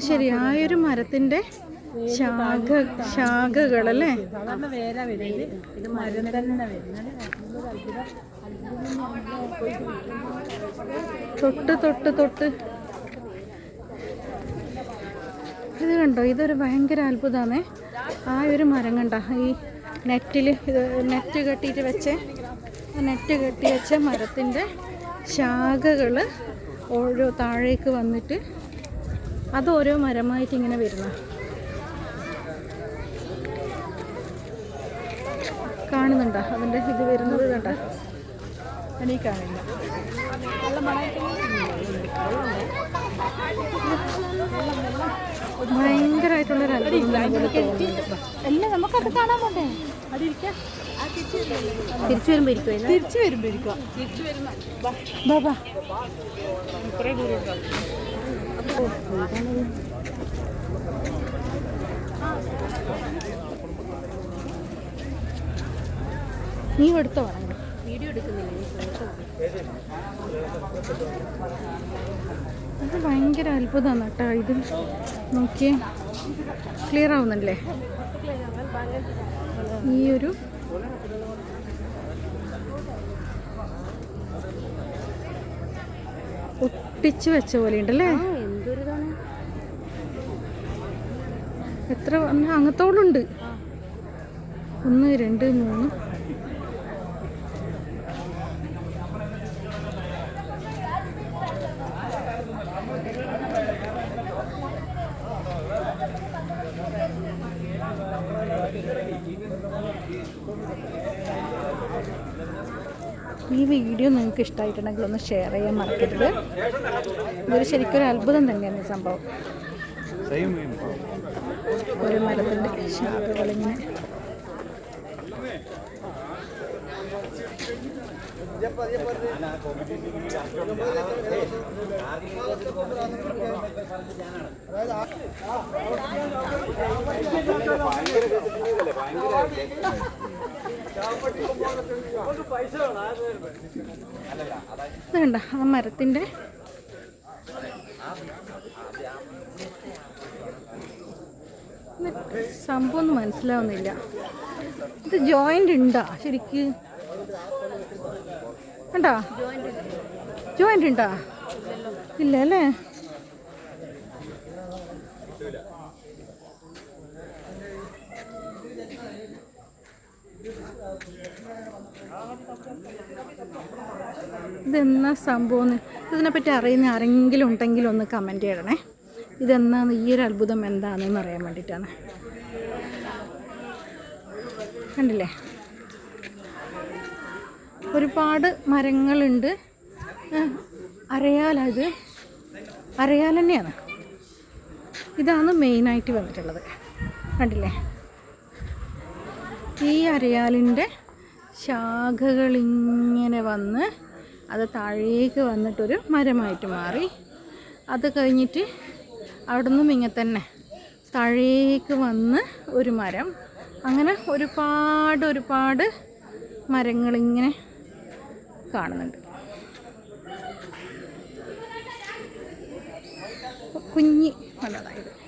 ശരിയായൊരു മരത്തിന്റെ ശാഖ ശാഖകളല്ലേ? തൊട്ട് തൊട്ട് തൊട്ട്. ഇത് കണ്ടോ? ഇതൊരു ഭയങ്കര അത്ഭുതമാണേ. ആ ഒരു മരം കണ്ട. ഈ നെറ്റിൽ ഇത് നെറ്റ് കെട്ടിയിട്ട് വെച്ച നെറ്റ് കെട്ടി വെച്ച മരത്തിന്റെ ശാഖകൾ ഓരോ താഴേക്ക് വന്നിട്ട് അത് ഓരോ മരമായിട്ട് ഇങ്ങനെ വരുന്ന കാണുന്നുണ്ടോ? അതിന്റെ ഇത് വരുന്നത് കണ്ട? എനിക്ക് കാണില്ല ഭയങ്കരമായിട്ടുള്ളൊരു അല്ല നമുക്കത് കാണാൻ പോണ്ടേ? തിരിച്ചു വരുമ്പോ തിരിച്ചു വരുമ്പോ തിരിച്ചു കുറേ ദൂരം നീ എടുത്തോ? വീഡിയോ എടുക്കുന്നില്ല. അത് ഭയങ്കര അത്ഭുതമാണ് കേട്ടോ ഇത്. നോക്കിയേ ക്ലിയർ ആവുന്നല്ലേ ഈ ഒരു ഒട്ടിച്ചു വെച്ച പോലെ ഉണ്ടല്ലേ എത്ര അങ്ങത്തോളുണ്ട്. ഒന്ന് രണ്ട് മൂന്ന്. ഈ വീഡിയോ നിങ്ങൾക്ക് ഇഷ്ടമായിട്ടുണ്ടെങ്കിൽ ഒന്ന് ഷെയർ ചെയ്യാൻ മറക്കരുത്. ഇതൊരു ശരിക്കും ഒരു അത്ഭുതം തന്നെയാണ് ഈ സംഭവം. ഒരു മരത്തിന്റെ ശാഖകളിങ്ങനെ ഇത് കണ്ട ആ മരത്തിന്റെ സംഭവം ഒന്നും മനസ്സിലാവുന്നില്ല. ഇത് ജോയിന്റ് ഉണ്ടാ? ശരിക്ക്. ജോയിന്റ് ജോയിന്റ് ഉണ്ടാ? ഇല്ല അല്ലേ? ഇതെന്നാ സംഭവം ഇതിനെപ്പറ്റി അറിയുന്ന ആരെങ്കിലും ഉണ്ടെങ്കിൽ ഒന്ന് കമന്റ് ചെയ്യണേ. ഇതെന്നാന്ന് ഈ ഒരു അത്ഭുതം എന്താണെന്ന് അറിയാൻ വേണ്ടിയിട്ടാണ് കണ്ടില്ലേ? ഒരുപാട് മരങ്ങളുണ്ട്. അരയാലത് അരയാൽ തന്നെയാണ്. ഇതാണ് മെയിനായിട്ട് വന്നിട്ടുള്ളത്. കണ്ടില്ലേ? ഈ അരയാലിന്റെ ശാഖകളിങ്ങനെ വന്ന് അത് താഴേക്ക് വന്നിട്ടൊരു മരമായിട്ട് മാറി. അത് കഴിഞ്ഞിട്ട് അവിടെ നിന്നും ഇങ്ങനെ തന്നെ താഴേക്ക് വന്ന് ഒരു മരം. അങ്ങനെ ഒരുപാട് ഒരുപാട് മരങ്ങളിങ്ങനെ കാണുന്നുണ്ട്. കുഞ്ഞി അതായത്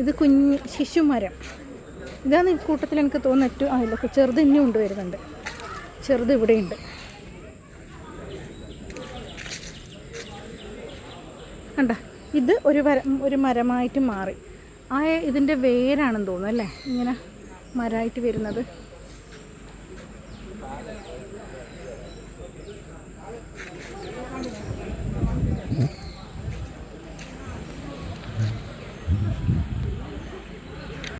ഇത് കുഞ്ഞ് ശിശുമരം. ഇതാണ് ഈ കൂട്ടത്തിൽ എനിക്ക് തോന്നുന്ന ഏറ്റവും ആ ഇല്ല ചെറുത് ഇനിയും ഉണ്ട് വരുന്നുണ്ട് ചെറുത് ഇവിടെയുണ്ട്. കണ്ട ഇത് ഒരു വര ഒരു മരമായിട്ട് മാറി. ആ ഇതിന്റെ വേരാണെന്ന് തോന്നുന്നു അല്ലേ? ഇങ്ങനെ മരമായിട്ട് വരുന്നത്.